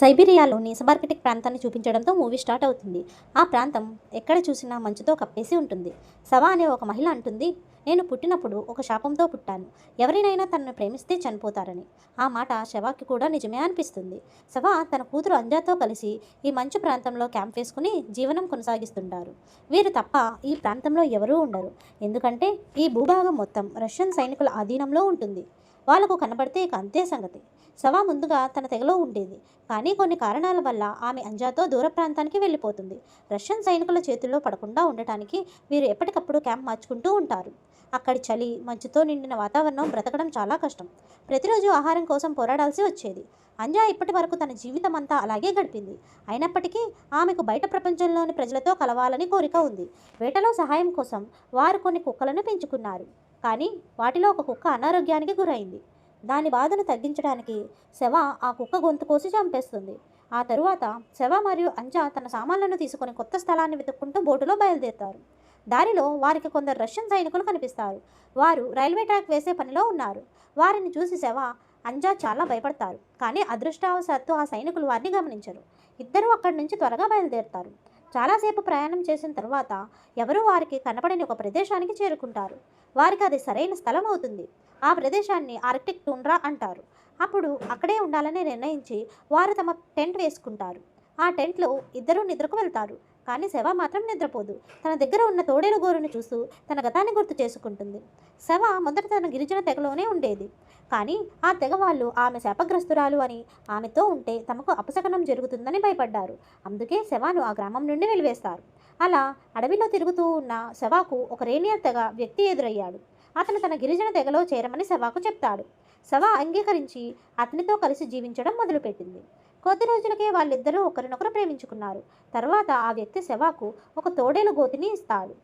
సైబీరియాలోని సబార్కెటిక్ ప్రాంతాన్ని చూపించడంతో movie start అవుతుంది. ఆ ప్రాంతం ఎక్కడ చూసినా మంచుతో కప్పేసి ఉంటుంది. సవా అనే ఒక మహిళ అంటుంది నేను పుట్టినప్పుడు ఒక శాపంతో పుట్టాను. ఎవరినైనా తనను ప్రేమిస్తే చనిపోతారని. ఆ మాట శవాకి కూడా నిజమే అనిపిస్తుంది. శవా తన కూతురు అంజాతో కలిసి ఈ మంచు ప్రాంతంలో క్యాంప్ వేసుకుని జీవనం కొనసాగిస్తుంటారు. వీరు తప్ప ఈ ప్రాంతంలో ఎవరూ ఉండరు. ఎందుకంటే ఈ భూభాగం మొత్తం రష్యన్ సైనికుల ఆధీనంలో ఉంటుంది. వాళ్ళకు కనబడితే ఇక అంతే సంగతి. సవా ముందుగా తన తెగలో ఉండేది. కానీ కొన్ని కారణాల వల్ల ఆమె అంజాతో దూర ప్రాంతానికి వెళ్ళిపోతుంది. రష్యన్ సైనికుల చేతుల్లో పడకుండా ఉండటానికి వీరు ఎప్పటికప్పుడు క్యాంప్ మార్చుకుంటూ ఉంటారు. అక్కడి చలి మంచుతో నిండిన వాతావరణం బ్రతకడం చాలా కష్టం. ప్రతిరోజు ఆహారం కోసం పోరాడాల్సి వచ్చేది. అంజా ఇప్పటి వరకు తన జీవితం అంతా అలాగే గడిపింది. అయినప్పటికీ ఆమెకు బయట ప్రపంచంలోని ప్రజలతో కలవాలని కోరిక ఉంది. వేటలో సహాయం కోసం వారు కొన్ని కుక్కలను పెంచుకున్నారు. కానీ వాటిలో ఒక కుక్క అనారోగ్యానికి గురైంది. దాని బాధను తగ్గించడానికి శవ ఆ కుక్క గొంతు కోసి చంపేస్తుంది. ఆ తరువాత శవ మరియు అంజా తన సామాన్లను తీసుకొని కొత్త స్థలాన్ని వెతుక్కుంటూ బోటులో బయలుదేరుతారు. దారిలో వారికి కొందరు రష్యన్ సైనికులు కనిపిస్తారు. వారు రైల్వే ట్రాక్ వేసే పనిలో ఉన్నారు. వారిని చూసి శవ అంజా చాలా భయపడతారు. కానీ అదృష్టవశాత్తు ఆ సైనికులు వారిని గమనించరు. ఇద్దరూ అక్కడి నుంచి త్వరగా బయలుదేరుతారు. చాలాసేపు ప్రయాణం చేసిన తర్వాత ఎవరూ వారికి కనపడని ఒక ప్రదేశానికి చేరుకుంటారు. వారికి అది సరైన స్థలం అవుతుంది. ఆ ప్రదేశాన్ని ఆర్కిటిక్ టూండ్రా అంటారు. అప్పుడు అక్కడే ఉండాలని నిర్ణయించి వారు తమ టెంట్ వేసుకుంటారు. ఆ టెంట్లో ఇద్దరూ నిద్రకు వెళ్తారు. కానీ శవ మాత్రం నిద్రపోదు. తన దగ్గర ఉన్న తోడేలు గోరును చూస్తూ తన గతాన్ని గుర్తు చేసుకుంటుంది. శవ మొదట తన గిరిజన తెగలోనే ఉండేది. కానీ ఆ తెగ వాళ్ళు ఆమె శాపగ్రస్తురాలు అని ఆమెతో ఉంటే తమకు అపశకనం జరుగుతుందని భయపడ్డారు. అందుకే శవాను ఆ గ్రామం నుండి వెలివేస్తారు. అలా అడవిలో తిరుగుతూ ఉన్న శవాకు ఒక రేనియర్ తెగ వ్యక్తి ఎదురయ్యాడు. అతను తన గిరిజన తెగలో చేరమని శవాకు చెప్తాడు. శవ అంగీకరించి అతనితో కలిసి జీవించడం మొదలుపెట్టింది. కొద్ది రోజులకే వాళ్ళిద్దరూ ఒకరినొకరు ప్రేమించుకున్నారు. తర్వాత ఆ వ్యక్తి శవాకు ఒక తోడేలు గోతిని ఇస్తాడు.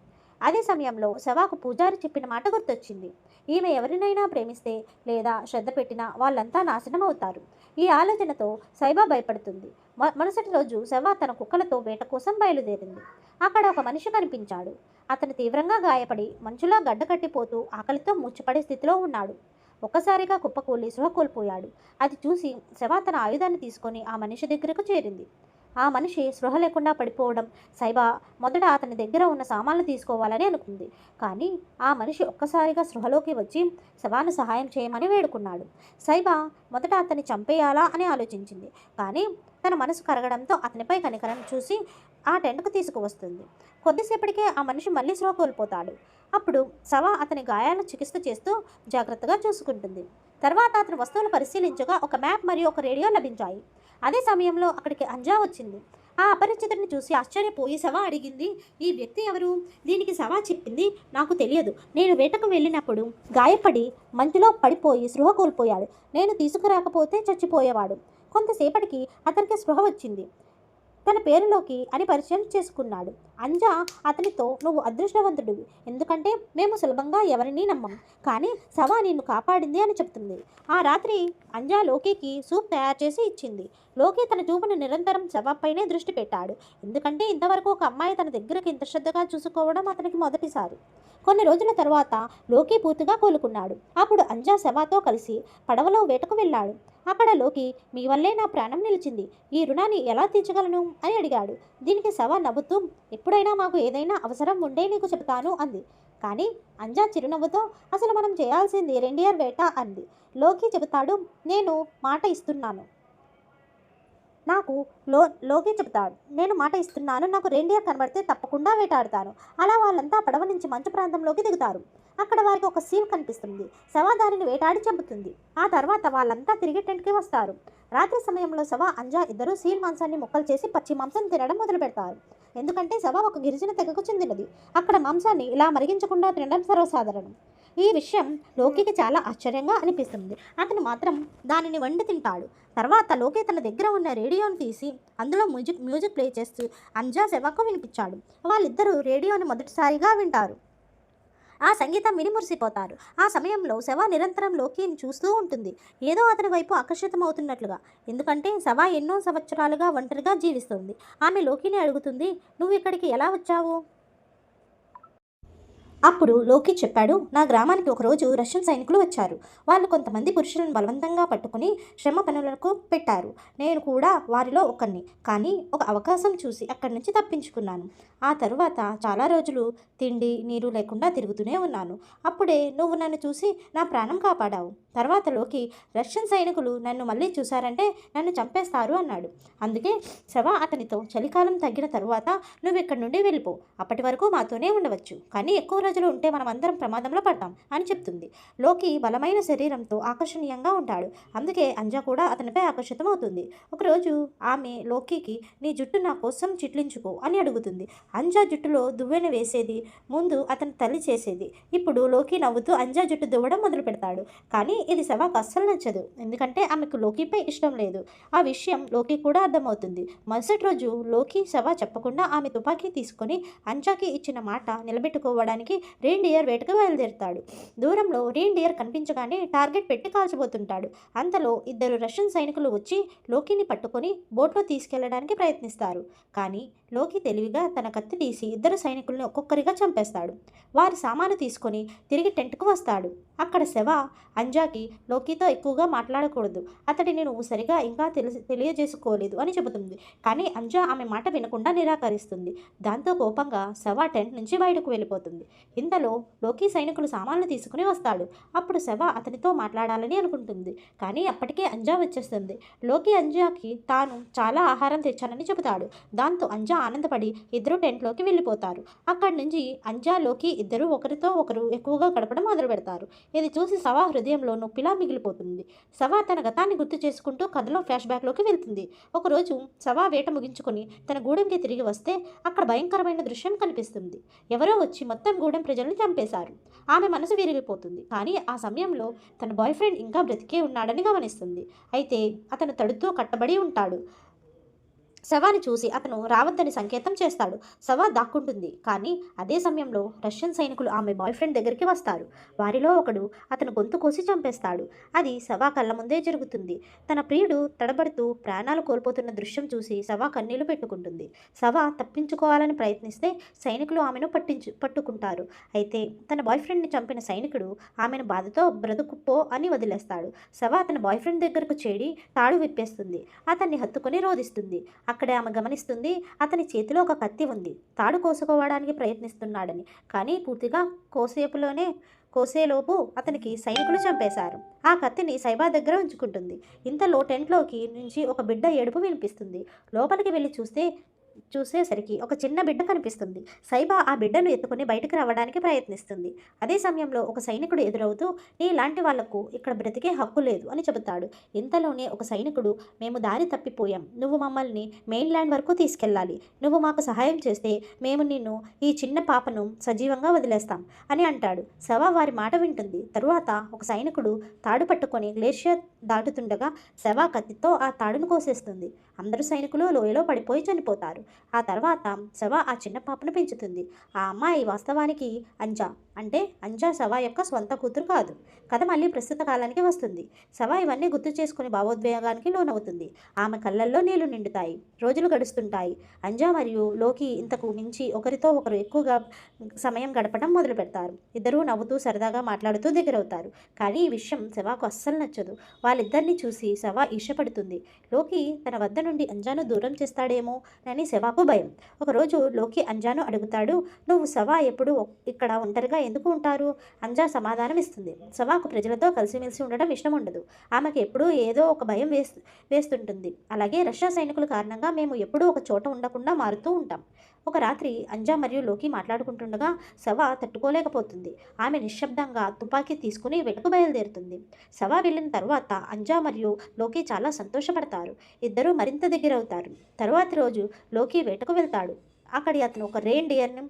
అదే సమయంలో శవాకు పూజారి చెప్పిన మాట గుర్తొచ్చింది. ఈమె ఎవరినైనా ప్రేమిస్తే లేదా శ్రద్ధ పెట్టినా వాళ్ళంతా నాశనం అవుతారు ఈ ఆలోచనతో సైబా భయపడుతుంది. మరుసటి రోజు శవ తన కుక్కలతో వేట కోసం బయలుదేరింది. అక్కడ ఒక మనిషి కనిపించాడు. అతను తీవ్రంగా గాయపడి మంచులా గడ్డకట్టిపోతూ ఆకలితో ముచ్చపడే స్థితిలో ఉన్నాడు. ఒక్కసారిగా కుప్పకూలి సృహ కోల్పోయాడు. అది చూసి శవ తన ఆయుధాన్ని తీసుకొని ఆ మనిషి దగ్గరకు చేరింది. ఆ మనిషి స్పృహ లేకుండా పడిపోవడం సైబా మొదట అతని దగ్గర ఉన్న సామాన్లు తీసుకోవాలని అనుకుంది. కానీ ఆ మనిషి ఒక్కసారిగా స్పృహలోకి వచ్చి శవాను సహాయం చేయమని వేడుకున్నాడు. సైబా మొదట అతన్ని చంపేయాలా అని ఆలోచించింది. కానీ తన మనసు కరగడంతో అతనిపై కనికరం చూసి ఆ టెంట్కు తీసుకువస్తుంది. కొద్దిసేపటికే ఆ మనిషి మళ్ళీ స్పృహ కోల్పోతాడు. అప్పుడు శవ అతని గాయాలను చికిత్స చేస్తూ జాగ్రత్తగా చూసుకుంటుంది. తర్వాత అతని వస్తువులు పరిశీలించగా ఒక మ్యాప్ మరియు ఒక రేడియో లభించాయి. అదే సమయంలో అక్కడికి అంజా వచ్చింది. ఆ అపరిచితుడిని చూసి ఆశ్చర్యపోయి శవ అడిగింది ఈ వ్యక్తి ఎవరు? దీనికి శవ చెప్పింది నాకు తెలియదు. నేను వేటకు వెళ్ళినప్పుడు గాయపడి మంచులో పడిపోయి స్పృహ కోల్పోయాడు. నేను తీసుకురాకపోతే చచ్చిపోయేవాడు. కొంతసేపటికి అతనికి స్పృహ వచ్చింది. తన పేరులోకి అని పరిచయం చేసుకున్నాడు. అంజా అతనితో నువ్వు అదృష్టవంతుడివి. ఎందుకంటే మేము సులభంగా ఎవరినీ నమ్మం. కానీ సవా నిన్ను కాపాడింది అని చెప్తుంది. ఆ రాత్రి అంజా లోకేకి సూప్ తయారు చేసి ఇచ్చింది. లోకి తన చూపును నిరంతరం శవపైనే దృష్టి పెట్టాడు. ఎందుకంటే ఇంతవరకు ఒక అమ్మాయి తన దగ్గరకు ఇంత శ్రద్ధగా చూసుకోవడం అతనికి మొదటిసారి. కొన్ని రోజుల తర్వాత లోకి పూర్తిగా కోలుకున్నాడు. అప్పుడు అంజా శవాతో కలిసి పడవలో వేటకు వెళ్ళాడు. అక్కడ లోకి మీ వల్లే నా ప్రాణం నిలిచింది. ఈ రుణాన్ని ఎలా తీర్చగలను? అని అడిగాడు. దీనికి శవ నవ్వుతూ ఎప్పుడైనా మాకు ఏదైనా అవసరం ఉండే నీకు చెబుతాను అంది. కానీ అంజా చిరునవ్వుతో అసలు మనం చేయాల్సింది రెండియర్ వేట అంది. లోకి చెబుతాడు నేను మాట ఇస్తున్నాను. నాకు లో లోకి చెబుతాడు నేను మాట ఇస్తున్నాను నాకు రెండియర్ కనబడితే తప్పకుండా వేటాడతాను. అలా వాళ్ళంతా పడవ నుంచి మంచు ప్రాంతంలోకి దిగుతారు. అక్కడ వారికి ఒక సీల్ కనిపిస్తుంది సవా దానిని వేటాడి చంపుతుంది ఆ తర్వాత వాళ్ళంతా తిరిగి టెంట్కి వస్తారు. రాత్రి సమయంలో శవ అంజా ఇద్దరు సీల్ మాంసాన్ని ముక్కలు చేసి పచ్చి మాంసం తినడం మొదలు పెడతారు ఎందుకంటే శవ ఒక గిరిజన తెగకు చెందినది. అక్కడ మాంసాన్ని ఇలా మరిగించకుండా తినడం సర్వసాధారణం. ఈ విషయం లోకికి చాలా ఆశ్చర్యంగా అనిపిస్తుంది. అతను మాత్రం దానిని వండి తింటాడు. తర్వాత లోకి తన దగ్గర ఉన్న రేడియోను తీసి అందులో మ్యూజిక్ మ్యూజిక్ ప్లే చేస్తూ అంజా శవకు వినిపించాడు. వాళ్ళిద్దరూ రేడియోని మొదటిసారిగా వింటారు. ఆ సంగీతం విని మురిసిపోతారు ఆ సమయంలో శవ నిరంతరం లోకిని చూస్తూ ఉంటుంది. ఏదో అతని వైపు ఆకర్షితమవుతున్నట్లుగా. ఎందుకంటే శవ ఎన్నో సంవత్సరాలుగా ఒంటరిగా జీవిస్తుంది. ఆమె లోకిని అడుగుతుంది నువ్వు ఇక్కడికి ఎలా వచ్చావు? అప్పుడు లోకి చెప్పాడు నా గ్రామానికి ఒకరోజు రష్యన్ సైనికులు వచ్చారు. వాళ్ళు కొంతమంది పురుషులను బలవంతంగా పట్టుకుని శ్రమ పనులకు పెట్టారు. నేను కూడా వారిలో ఒకరిని కానీ ఒక అవకాశం చూసి అక్కడి నుంచి తప్పించుకున్నాను. ఆ తరువాత చాలా రోజులు తిండి నీరు లేకుండా తిరుగుతూనే ఉన్నాను. అప్పుడే నువ్వు నన్ను చూసి నా ప్రాణం కాపాడావు. తర్వాత లోకి రష్యన్ సైనికులు నన్ను మళ్ళీ చూశారంటే నన్ను చంపేస్తారు అన్నాడు. అందుకే శవ అతనితో చలికాలం తగ్గిన తరువాత నువ్వు ఇక్కడి నుండి వెళ్ళిపో. అప్పటి వరకు మాతోనే ఉండవచ్చు. కానీ ఎక్కువ రోజు రోజులు ఉంటే మనం అందరం ప్రమాదంలో పడతాం అని చెప్తుంది. లోకి బలమైన శరీరంతో ఆకర్షణీయంగా ఉంటాడు. అందుకే అంజా కూడా అతనిపై ఆకర్షితమవుతుంది. ఒకరోజు ఆమె లోకికి నీ జుట్టు నా కోసం చిట్లించుకో అని అడుగుతుంది. అంజా జుట్టులో దువ్వెన వేసేది ముందు అతని తల్లి చేసేది. ఇప్పుడు లోకి నవ్వుతూ అంజా జుట్టు దువ్వడం మొదలు పెడతాడు. కానీ ఇది సవాకు అస్సలు నచ్చదు. ఎందుకంటే ఆమెకు లోకిపై ఇష్టం లేదు. ఆ విషయం లోకి కూడా అర్థమవుతుంది. మరుసటి రోజు లోకి శవ చెప్పకుండా ఆమె తుపాకీ తీసుకొని అంజాకి ఇచ్చిన మాట నిలబెట్టుకోవడానికి రీండియర్ వేటకు బయలుదేరుతాడు. దూరంలో రీండియర్ కనిపించగానే టార్గెట్ పెట్టి కాల్చబోతుంటాడు అంతలో ఇద్దరు రష్యన్ సైనికులు వచ్చి లోకిని పట్టుకొని బోట్లో తీసుకెళ్ళడానికి ప్రయత్నిస్తారు. కానీ లోకి తెలివిగా తన కత్తి తీసి ఇద్దరు సైనికుల్ని ఒక్కొక్కరిగా చంపేస్తాడు. వారి సామాను తీసుకొని తిరిగి టెంట్కు వస్తాడు. అక్కడ శవ అంజాకి లోకితో ఎక్కువగా మాట్లాడకూడదు. అతడి నేను సరిగా ఇంకా తెలిసి తెలియజేసుకోలేదు అని చెబుతుంది. కానీ అంజా ఆమె మాట వినకుండా నిరాకరిస్తుంది. దాంతో కోపంగా శవ టెంట్ నుంచి బయటకు వెళ్ళిపోతుంది. ఇంతలో లోకి సైనికులు సామాన్లు తీసుకుని వస్తాడు. అప్పుడు శవ అతనితో మాట్లాడాలని అనుకుంటుంది. కానీ అప్పటికే అంజా వచ్చేస్తుంది. లోకి అంజాకి తాను చాలా ఆహారం తెచ్చానని చెబుతాడు. దాంతో అంజా ఆనందపడి ఇద్దరు టెంట్లోకి వెళ్ళిపోతారు. అక్కడి నుంచి అంజా లోకి ఇద్దరు ఒకరితో ఒకరు ఎక్కువగా గడపడం మొదలు పెడతారు ఇది చూసి సవా హృదయంలో నొప్పిలా మిగిలిపోతుంది. సవా తన గతాన్ని గుర్తు చేసుకుంటూ కథలో ఫ్లాష్ బ్యాక్లోకి వెళ్తుంది. ఒకరోజు సవా వేట ముగించుకొని తన గూడెంకి తిరిగి వస్తే అక్కడ భయంకరమైన దృశ్యం కనిపిస్తుంది. ఎవరో వచ్చి మొత్తం గూడెం ప్రజల్ని చంపేశారు. ఆమె మనసు విరిగిపోతుంది. కానీ ఆ సమయంలో తన బాయ్ ఫ్రెండ్ ఇంకా బ్రతికే ఉన్నాడని గమనిస్తుంది. అయితే అతను తడుతూ కట్టబడి ఉంటాడు. శవాన్ని చూసి అతను రావద్దని సంకేతం చేస్తాడు. శవ దాక్కుంటుంది. కానీ అదే సమయంలో రష్యన్ సైనికులు ఆమె బాయ్ ఫ్రెండ్ దగ్గరికి వస్తారు. వారిలో ఒకడు అతను గొంతు కోసి చంపేస్తాడు. అది శవ కళ్ళ ముందే జరుగుతుంది. తన ప్రియుడు తడబడుతూ ప్రాణాలు కోల్పోతున్న దృశ్యం చూసి శవ కన్నీళ్ళు పెట్టుకుంటుంది. శవ తప్పించుకోవాలని ప్రయత్నిస్తే సైనికులు ఆమెను పట్టించు పట్టుకుంటారు. అయితే తన బాయ్ ఫ్రెండ్ని చంపిన సైనికుడు ఆమెను బాధతో బ్రతుకుపో అని వదిలేస్తాడు. శవ తన బాయ్ ఫ్రెండ్ దగ్గరకు చేడి తాడు విప్పేస్తుంది. అతన్ని హత్తుకొని రోధిస్తుంది. అక్కడే ఆమె గమనిస్తుంది అతని చేతిలో ఒక కత్తి ఉంది. తాడు కోసుకోవడానికి ప్రయత్నిస్తున్నాడని. కానీ పూర్తిగా కోసేపులోనే కోసేలోపు అతనికి సైనికులు చంపేశారు. ఆ కత్తిని సైబా దగ్గర ఉంచుకుంటుంది. ఇంతలో టెంట్లోకి నుంచి ఒక బిడ్డ ఏడుపు వినిపిస్తుంది. లోపలికి వెళ్ళి చూస్తే చూసేసరికి ఒక చిన్న బిడ్డ కనిపిస్తుంది. సైబా ఆ బిడ్డను ఎత్తుకుని బయటకు రావడానికి ప్రయత్నిస్తుంది. అదే సమయంలో ఒక సైనికుడు ఎదురవుతూ నీలాంటి వాళ్ళకు ఇక్కడ బ్రతికే హక్కు లేదు అని చెబుతాడు. ఇంతలోనే ఒక సైనికుడు మేము దారి తప్పిపోయాం. నువ్వు మమ్మల్ని మెయిన్ ల్యాండ్ వరకు తీసుకెళ్ళాలి. నువ్వు మాకు సహాయం చేస్తే మేము నిన్ను ఈ చిన్న పాపను సజీవంగా వదిలేస్తాం అని అంటాడు. శవ వారి మాట వింటుంది. తరువాత ఒక సైనికుడు తాడు పట్టుకొని గ్లేషియర్ దాటుతుండగా శవ కత్తితో ఆ తాడును కోసేస్తుంది. అందరు సైనికులు లోయలో పడిపోయి చనిపోతారు. ఆ తర్వాత శవ ఆ చిన్న పాపను పెంచుతుంది. ఆ అమ్మాయి వాస్తవానికి అంజా. అంటే అంజా శవ యొక్క స్వంత కూతురు కాదు. కథ మళ్ళీ ప్రస్తుత కాలానికి వస్తుంది. శవ ఇవన్నీ గుర్తు చేసుకుని భావోద్వేగానికి లోనవుతుంది. ఆమె కళ్ళల్లో నీళ్ళు నిండుతాయి. రోజులు గడుస్తుంటాయి. అంజా మరియు లోకి ఇంతకు మించి ఒకరితో ఒకరు ఎక్కువగా సమయం గడపడం మొదలు పెడతారు. ఇద్దరూ నవ్వుతూ సరదాగా మాట్లాడుతూ దగ్గరవుతారు. కానీ ఈ విషయం శవాకు అస్సలు నచ్చదు. వాళ్ళిద్దరిని చూసి శవ ఈర్షపడుతుంది లోకి తన వద్ద నుండి అంజాను దూరం చేస్తాడేమో అని శవాకు భయం. ఒకరోజు లోకి అంజాను అడుగుతాడు నువ్వు శవ ఎప్పుడు ఇక్కడ ఒంటరిగా ఎందుకు ఉంటారు? అంజా సమాధానం ఇస్తుంది. శవాకు ప్రజలతో కలిసిమెలిసి ఉండడం ఇష్టం ఉండదు. ఆమెకు ఎప్పుడూ ఏదో ఒక భయం వేస్తు వేస్తుంటుంది. అలాగే రష్యా సైనికుల కారణంగా మేము ఎప్పుడూ ఒక చోట ఉండకుండా మారుతూ ఉంటాం. ఒక రాత్రి అంజా మరియు లోకి మాట్లాడుకుంటుండగా శవ తట్టుకోలేకపోతుంది. ఆమె నిశ్శబ్దంగా తుపాకీ తీసుకుని వెనుక బయలుదేరుతుంది. శవ వెళ్ళిన తర్వాత అంజా మరియు లోకి చాలా సంతోషపడతారు. ఇద్దరూ మరింత దగ్గరవుతారు తరువాతి రోజు లోకి వేటకు వెళ్తాడు. అక్కడి అతను ఒక రెయిన్ డియర్ని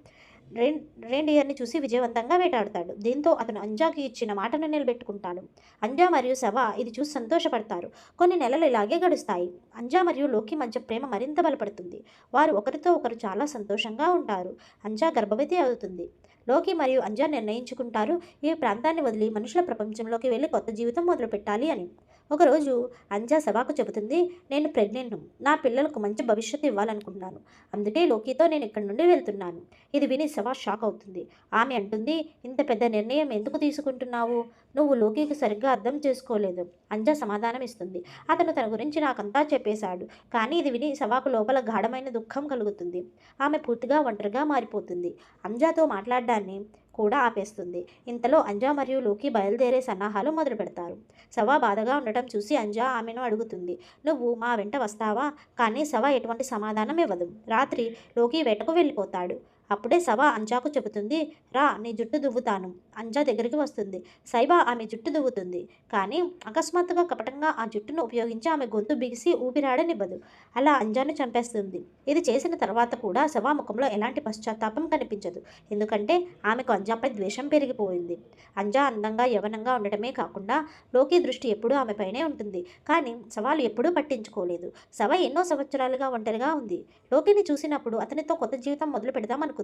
రెయిన్ రెయిన్ చూసి విజయవంతంగా వేటాడతాడు. దీంతో అతను అంజాకి ఇచ్చిన మాటను నిలబెట్టుకుంటాడు అంజా మరియు శవ ఇది చూసి సంతోషపడతారు. కొన్ని నెలలు ఇలాగే గడుస్తాయి. అంజా మరియు లోకి మధ్య ప్రేమ మరింత బలపడుతుంది. వారు ఒకరితో ఒకరు చాలా సంతోషంగా ఉంటారు. అంజా గర్భవతి అవుతుంది. లోకి మరియు అంజా నిర్ణయించుకుంటారు. ఈ ప్రాంతాన్ని వదిలి మనుషుల ప్రపంచంలోకి వెళ్ళి కొత్త జీవితం మొదలుపెట్టాలి అని. ఒకరోజు అంజా సభకు చెబుతుంది నేను ప్రెగ్నెంట్ నా పిల్లలకు మంచి భవిష్యత్తు ఇవ్వాలనుకుంటున్నాను. అందుకే లోకితో నేను ఇక్కడి నుండి వెళ్తున్నాను. ఇది విని సభా షాక్ అవుతుంది. ఆమె అంటుంది ఇంత పెద్ద నిర్ణయం ఎందుకు తీసుకుంటున్నావు? నువ్వు లోకికి సరిగ్గా అర్థం చేసుకోలేదు. అంజా సమాధానం ఇస్తుంది. అతను తన గురించి నాకంతా చెప్పేశాడు కానీ ఇది విని సభకు లోపల గాఢమైన దుఃఖం కలుగుతుంది. ఆమె పూర్తిగా ఒంటరిగా మారిపోతుంది. అంజాతో మాట్లాడడాన్ని కూడా ఆపేస్తుంది. ఇంతలో అంజా మరియు లోకి బయలుదేరే సన్నాహాలు మొదలు పెడతారు. సవా బాధగా ఉండటం చూసి అంజా ఆమెను అడుగుతుంది. నువ్వు మా వెంట వస్తావా? కానీ సవా ఎటువంటి సమాధానం ఇవ్వదు. రాత్రి లోకి వేటకు వెళ్ళిపోతాడు. అప్పుడే సవా అంజాకు చెబుతుంది రా నీ జుట్టు దువ్వుతాను. అంజా దగ్గరికి వస్తుంది. సైబా ఆమె జుట్టు దువ్వుతుంది. కానీ అకస్మాత్తుగా కపటంగా ఆ జుట్టును ఉపయోగించి ఆమె గొంతు బిగిసి ఊపిరాడనివ్వదు అలా అంజాను చంపేస్తుంది. ఇది చేసిన తర్వాత కూడా సవా ముఖంలో ఎలాంటి పశ్చాత్తాపం కనిపించదు. ఎందుకంటే ఆమెకు అంజాపై ద్వేషం పెరిగిపోయింది. అంజా అందంగా యవనంగా ఉండటమే కాకుండా లోకి దృష్టి ఎప్పుడూ ఆమెపైనే ఉంటుంది. కానీ సవాలు ఎప్పుడూ పట్టించుకోలేదు. సవ ఎన్నో సంవత్సరాలుగా ఒంటరిగా ఉంది. లోకిని చూసినప్పుడు అతనితో కొత్త జీవితం మొదలు పెడదామనుకుంది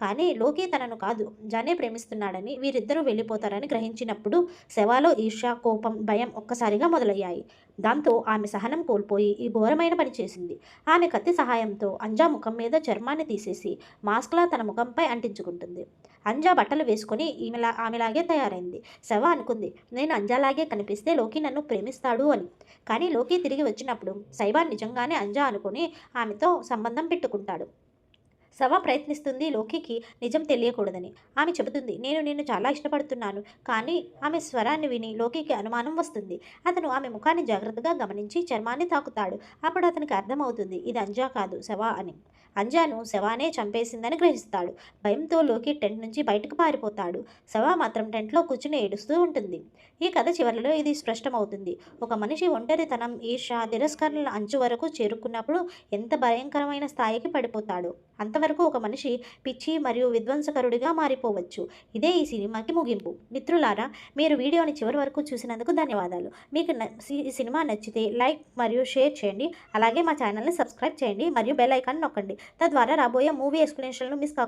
కానీ లోకి తనను కాదు జానే ప్రేమిస్తున్నాడని వీరిద్దరూ వెళ్ళిపోతారని గ్రహించినప్పుడు శవాలో ఈర్ష కోపం భయం ఒక్కసారిగా మొదలయ్యాయి. దాంతో ఆమె సహనం కోల్పోయి ఈ ఘోరమైన పని చేసింది. ఆమె కత్తి సహాయంతో అంజా ముఖం మీద చర్మాన్ని తీసేసి మాస్క్లా తన ముఖంపై అంటించుకుంటుంది. అంజా బట్టలు వేసుకొని ఈమెలా ఆమెలాగే తయారైంది. శవ అనుకుంది నేను అంజాలాగే కనిపిస్తే లోకి నన్ను ప్రేమిస్తాడు అని. కానీ లోకి తిరిగి వచ్చినప్పుడు సైబా నిజంగానే అంజా అనుకుని ఆమెతో సంబంధం పెట్టుకుంటాడు. సవ ప్రయత్నిస్తుంది లోకికి నిజం తెలియకూడదని. ఆమె చెబుతుంది నేను నిన్ను చాలా ఇష్టపడుతున్నాను కానీ ఆమె స్వరాన్ని విని లోకికి అనుమానం వస్తుంది. అతను ఆమె ముఖాన్ని జాగ్రత్తగా గమనించి చర్మాన్ని తాకుతాడు. అప్పుడు అతనికి అర్థమవుతుంది ఇది అంజా కాదు శవ అని. అంజాను శవానే చంపేసిందని గ్రహిస్తాడు. భయంతో లోకి టెంట్ నుంచి బయటకు పారిపోతాడు. శవ మాత్రం టెంట్లో కూర్చుని ఏడుస్తూ ఉంటుంది. ఈ కథ చివరిలో ఇది స్పష్టమవుతుంది. ఒక మనిషి ఒంటరితనం ఈర్ష తిరస్కరణల అంచు వరకు చేరుకున్నప్పుడు ఎంత భయంకరమైన స్థాయికి పడిపోతాడు. అంతవరకు ఒక మనిషి పిచ్చి మరియు విధ్వంసకరుడిగా మారిపోవచ్చు. ఇదే ఈ సినిమాకి ముగింపు. మిత్రులారా మీరు వీడియోని చివరి వరకు చూసినందుకు ధన్యవాదాలు. మీకు ఈ సినిమా నచ్చితే లైక్ మరియు షేర్ చేయండి. అలాగే మా ఛానల్ని సబ్స్క్రైబ్ చేయండి మరియు బెల్ ఐకాన్ నొక్కండి. తద్వారా రాబోయే మూవీ ఎక్స్ప్లెనేషన్లు మిస్ కాకుండా